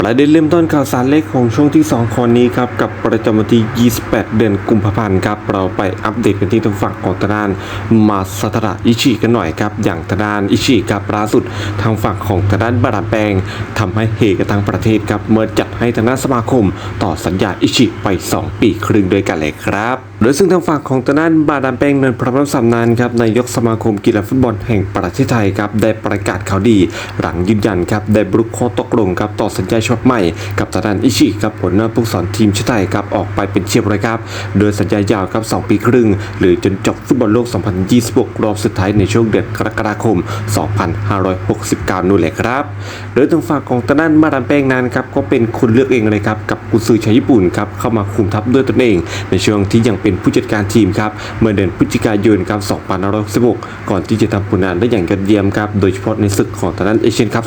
ประเด็นเริ่มต้นข่าวสารเล็กของช่วงที่2คนนี้ครับกับประจำวันที่ 28 เดือนกุมภาพันธ์ครับเราไปอัปเดตกันที่ทางฝั่งของทางด้านมาสตระอิชิกันหน่อยครับอย่างทางด้านอิชิครับล่าสุดทางฝั่งของทางด้านบาดาแปงทำให้เฮกันทั้งประเทศครับเมื่อจัดให้ทางด้านสมาคม ต่อสัญญาอิชิไป 2 ปีครึ่งด้วยกันเลยครับ โดยซึ่งทางฝั่งของทางด้านบาดาลแปงเนินพระบรมสำนานครับนายกสมาคมกีฬาฟุตบอลแห่งประเทศไทยครับได้ประกาศข่าวดี หลังยืนยันครับได้บรุกข้อตกลงครับต่อสัญญาฉบับใหม่ กับทางด้านอิชิครับผลหน้าผู้สอนทีมชาติไทยครับออกไปเป็นเชียบเลยครับ โดยสัญญายาวครับ2ปีครึ่ง หรือจนจบฟุตบอลโลก 2026 รอบสุดท้ายในช่วงเดือนกรกฎาคม 2569นู่นแหละครับ โดยทางฝั่งของทางด้านมาดามแป้งนั้นครับก็เป็นคนเลือกเองเลยครับกับกุซือชาวญี่ปุ่นครับเข้ามาคุมทัพด้วยตนเอง ในช่วงที่ยังเป็นผู้จัดการทีมครับเมื่อเดือนพฤศจิกายนครับ2566ก่อนที่จะทำผลงานได้อย่างยอดเยี่ยมครับโดยเฉพาะในศึกของทางด้นเอเชียนคัพ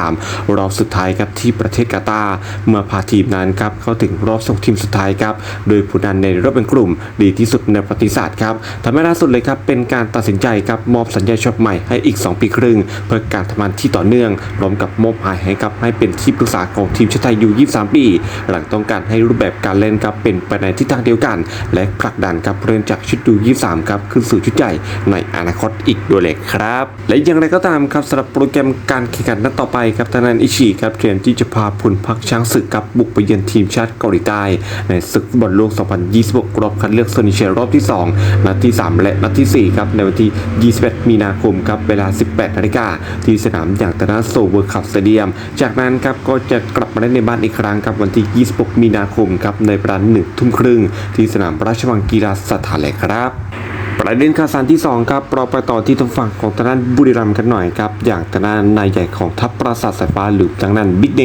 2023 รอบสุดท้ายครับที่ประเทศกาตาร์เมื่อพาทีมนั้นครับเข้าถึงรอบส่งทีมสุดท้ายครับโดยผลงานในรอบเป็นกลุ่ม ดีที่สุดในประวัติศาสตร์ครับทำให้ล่าสุดเลยครับเป็นการตัดสินใจครับมอบสัญญาฉบับใหม่ให้อีก 2 ปีครึ่ง เพื่อการทำงานที่ต่อเนื่องพร้อมกับมอบหมายให้กับให้เป็นที่ปรึกษาของทีมชาติไทยอยู่23 ปี หลังต้องการให้รูปแบบการเล่นครับเป็นไปในทิศทางเดียวกัน และผลักดันครับเริ่นจากชุดดู23ครับขึ้นสู่ชุดใหญ่ในอนาคตอีกด้วยเลยครับ และอย่างไรก็ตามครับสำหรับโปรแกรมการแข่งขันนัดต่อไปครับทางด้านอิชิครับเตรียมที่จะพาผลพักช้างศึกครับบุกไปเยือนทีมชาติเกาหลีใต้ ในศึกฟุตบอลโลก 2026 รอบคัดเลือกโซนเอเชียรอบที่ 2 นัดที่ 3 และนัดทีสี่4 ครับในวันที่21 มีนาคมครับเวลา 18นาฬิกาที่สนามอย่างตนาโซเวอร์คับสเตเดียม จากนั้นครับก็จะกลับมาเล่นในบ้านอีกครั้งครับวันที่ 26 มีนาคมครับในเวลาหนึ่งทุ่มครึ่งที่สนามราชวังกีฬาสถานเลยครับ ประเด็นข่าวสารที่ 2 ครับเราไปต่อที่ทางฝั่งของทางด้านบุรีรัมย์กันหน่อยครับ อย่างทางด้านนายใหญ่ของทัพปราสาทสายฟ้าหรือทางด้านบิ๊กเน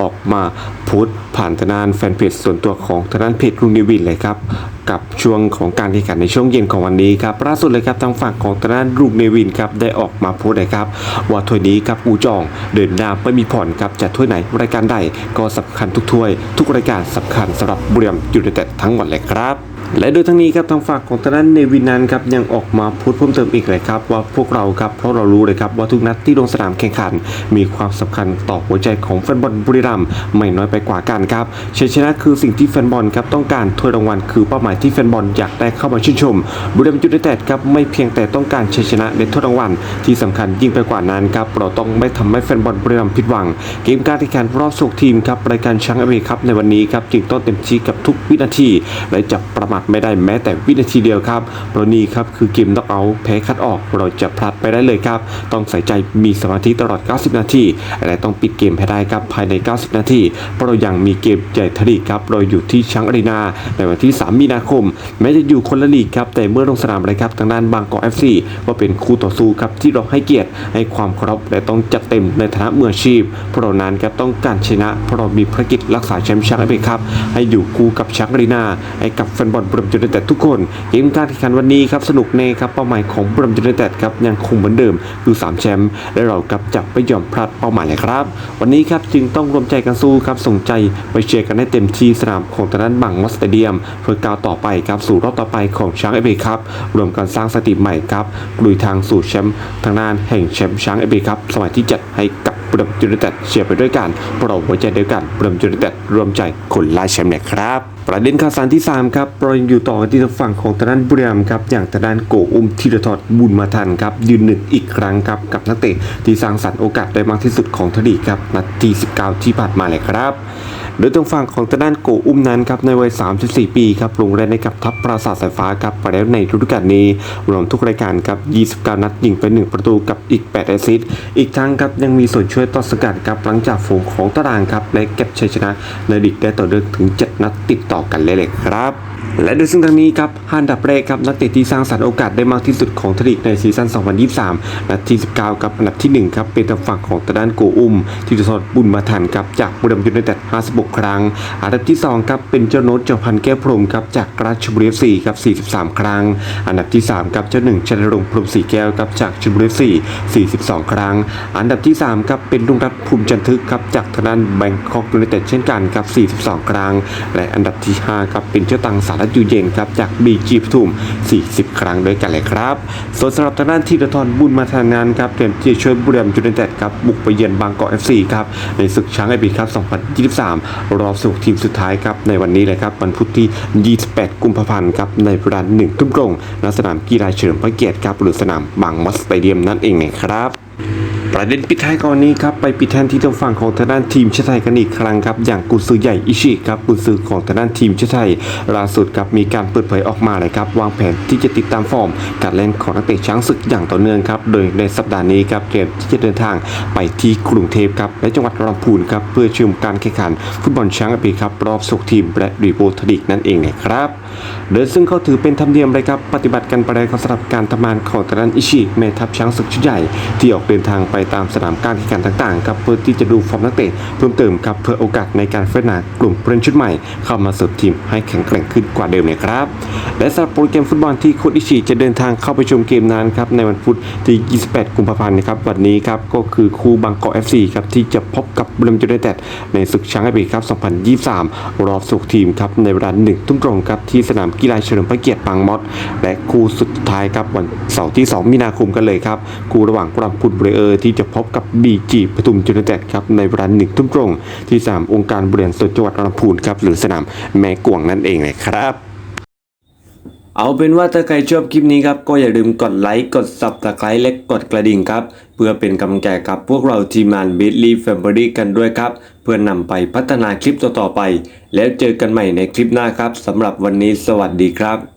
ออกมาโพสต์ผ่านทางด้านแฟนเพจส่วนตัวของทางด้านเพจลุงเนวินเลยครับกับช่วงของการแข่งขันในช่วงเย็นของวันนี้ครับล่าสุดเลยครับทางฝั่งของทางด้านลุงเนวินครับได้ออกมาโพสต์เลยครับว่าถ้วยนี้ครับอูจองเดินหน้าไม่มีผ่อนครับจะถ้วยไหนรายการใดก็สำคัญทุกถ้วย ทุกรายการสำคัญสำหรับบุรีรัมย์ยูไนเต็ดทั้งหมดเลยครับ และโดยทั้งนี้ครับทางฝั่งของทางด้านเนวินนั้นครับยังออกมาพูดเพิ่มเติมอีกเลยครับว่าพวกเราครับเพราะเรารู้เลยครับว่าทุกนัดที่ลงสนามแข่งขัน มีความสำคัญต่อหัวใจของแฟนบอลบุรีรัมย์ไม่น้อยไปกว่ากันครับชัยชนะคือสิ่งที่แฟนบอลครับต้องการถ้วยรางวัลคือเป้าหมายที่แฟนบอลอยากได้เข้ามาชื่นชมบุรีรัมย์ยูไนเต็ดครับไม่เพียงแต่ต้องการชัยชนะในถ้วยรางวัลที่สำคัญยิ่งไปกว่านั้นครับเราต้องไม่ทำให้แฟนบอลบุรีรัมย์ผิดหวัง เกมการแข่งขันรอบสุกทีมครับรายการแชมป์เอเอครับในวันนี้ครับจึงต้องเต็มที่กับทุกวินาทีและจะประมาทไม่ได้แม้แต่วินาทีเดียวครับเพราะนี่ครับคือเกมน็อกเอาท์แพ้คัดออกเราจะพลาดไปได้เลยครับ ต้องใส่ใจมีสมาธิตลอด 90 นาทีและต้องปิดเกมให้ได้ครับภายใน 90 นาทีเพราะเรายังมีเกมใหญ่ทลีกครับเราอยู่ที่ช้างอารีนาในวันที่ 3 มีนาคม แม้จะอยู่คนละลีกครับแต่เมื่อลงสนามเลยครับทางด้านบางกอกเอฟซีก็เป็นคู่ต่อสู้ครับที่เราให้เกียรติให้ความเคารพและต้องจัดเต็มในฐานะมืออาชีพเพราะเรานั้นครับต้องการชนะเพราะเรามีภารกิจรักษาแชมป์ช้างเอฟครับให้อยู่คู่กับช้างอารีนาให้กับแฟนบอลบุรีรัมย์ยูไนเต็ดทุกคนเกมการแข่งขันวันนี้ครับสนุกแน่ครับเป้าหมายของบุรีรัมย์ยูไนเต็ดครับยังคงเหมือนเดิมคือ3แชมป์และเราครับจะไม่ยอมพลาดเป้าหมายเลยครับ วันนี้ครับจึงต้องรวมใจกันสู้ครับส่งใจไปเชียร์กันให้เต็มที่สนามของทางด้านบังมอสเตเดียม เพื่อก้าวต่อไปครับสู่รอบต่อไปของช้างเอเบครับรวมกันสร้างสถิติใหม่ครับลุยทางสู่แชมป์ทางด้านแห่งแชมป์ช้างเอเบครับสมัยที่จัดให้กับ รมยูไนเต็ดเชียร์ไปด้วยกันโปราะเราหัวใจเดียวกันรวมยูไนเต็ดรวมใจคนล่าแชมป์เนี่ยครับประเด็นข่าวสารที่ 3 ครับเรายังอยู่ต่อกันที่ทางฝั่งของทางด้านบุรีรัมย์ครับ อย่างทางด้านโกอุ้มธีรทอดบุญมาทันครับ ยืนหนึ่งอีกครั้งครับ กับนักเตะที่สร้างสรรค์โอกาสได้มากที่สุดของทดีครับนัดที่19 ที่ผ่านมาเลยครับ โดยทางฝั่งของทางด้านโกอุ้มนั้นครับในวัย 34 ปีครับลงเล่นในกับทัพปราสาทสายฟ้าครับไปแล้วในฤดูกาลนี้รวมทุกรายการครับ 29 นัดยิงไป 1 ประตูกับอีก 8 แอสซิสต์อีกทั้งครับยังมีส่วนช่วยต่อสกัดครับหลังจากฝูงของตารางครับและเก็บชัยชนะในลีกได้ต่อเนื่องถึง 7 นัดติดต่อกันเลยเลยครับ และโดยซึ่งทางนี้ครับห้าอันดับแรกครับนักเตะที่สร้างสรรค์โอกาสได้มากที่สุดของทลีกในซีซั่น 2023 นัดที่ 19ครับอันดับที่1ครับเป็นทางฝั่งของตะด้านโกอุ้มที่จะสอดบุญมาทันครับจากบุรีรัมย์ยูไนเต็ด56 ครั้ง อันดับที่2ครับเป็นเจ้าโน้ตเจ้าพันแก้วพรหมครับจากราชบุรี FC ครับ43 ครั้ง อันดับที่3ครับเจ้าหนึ่งชันรงค์พรหมศรีแก้วครับจากชลบุรี FC 42 ครั้ง อันดับที่3ครับเป็นลุงรัตน์ภูมิจันทึกครับจากทางด้านแบงคอกยูไนเต็ดเช่นกันครับ42 ครั้ง และอันดับที่5ครับเป็นเจ้าตังสารตอยู่เย็นครับจากบีจีปทุม 40 ครั้งด้วยกันเลยครับ ส่วนสำหรับทางด้านทีมทรบุญมาทางงานครับเตรียมที่จะช่วยบุรีรัมย์ยูไนเต็ดครับบุกไปเยือนบางกอก FC ครับในศึกช้างไอบีครับ 2023 รอบสู่ทีมสุดท้ายครับในวันนี้เลยครับวันพุธที่ 28 กุมภาพันธ์ครับในเวลาหนึ่งทุ่มตรงณสนามกีฬาเฉลิมพระเกียรติครับหรือสนามบางมัสสเตเดียมนั่นเองนะครับ ประเด็นปิดท้ายก่อนนี้ครับไปปิดแทนที่ทางฝั่งของทางด้านทีมชาติไทยกันอีกครั้งครับอย่างกุนซือใหญ่อิชิครับกุนซือของทางด้านทีมชาติไทยล่าสุดครับมีการเปิดเผยออกมาเลยครับวางแผนที่จะติดตามฟอร์ม การเล่นของนักเตะช้างศึกอย่างต่อเนื่องครับโดยในสัปดาห์นี้ครับเตรียมที่จะเดินทางไปที่กรุงเทพครับและจังหวัดลำพูนครับเพื่อชมการแข่งขันฟุตบอลช้างอปีครับรอบสุกทีมและรีโบทดิกนั่นเองนะครับโดยซึ่งเขาถือเป็นธรรมเนียมเลยครับปฏิบัติกันไปเลยครับสำหรับการทำงานของทางด้านอิชิแม่ทัพช้างศึกชุดใหญ่ที่ออกเดินทางไปตามสนามการแข่งขันต่างๆครับเพื่อที่จะดูฟอร์มนักเตะเพิ่มเติมครับเพื่อโอกาสในการพัฒนากลุ่มผู้เล่นชุดใหม่ เข้ามาเสริมทีมให้แข็งแกร่งขึ้นกว่าเดิมเลยครับ และสำหรับโปรแกรมฟุตบอลที่โค้ชอิชิจะเดินทางเข้าไปชมเกมนั้นครับในวันพุธที่ 28 กุมภาพันธ์นะครับวันนี้ครับก็คือคู่บางกอก FC ครับที่จะพบกับบุรีรัมย์ยูไนเต็ดในศึกช้างไอบีครับ 2023 รอบสุกทีมครับในเวลาหนึ่งทุ่มตรงครับที่สนามกีฬาเฉลิมพระเกียรติปางมอดและคู่สุดท้ายครับวันเสาร์ที่ 2 มีนาคมกันเลยครับคู่ระหว่างกรามพุทเบรเออร์ที่จะพบกับบีจีปทุมยูไนเต็ดครับในเวลาหนึ่งทุ่มตรง ที่สามองค์การบริหารส่วนจังหวัดลำพูนครับหรือสนามแม่กวงนั่นเองเลยครับเอาเป็นว่าถ้าใครชอบคลิปนี้ครับ ก็อย่าลืมกดไลค์ กด subscribe และกดกระดิ่งครับ เพื่อเป็นกำลังใจกับพวกเราทีมงาน b i t l y Family กันด้วยครับ เพื่อนำไปพัฒนาคลิปต่อๆไป แล้วเจอกันใหม่ในคลิปหน้าครับสำหรับวันนี้สวัสดีครับ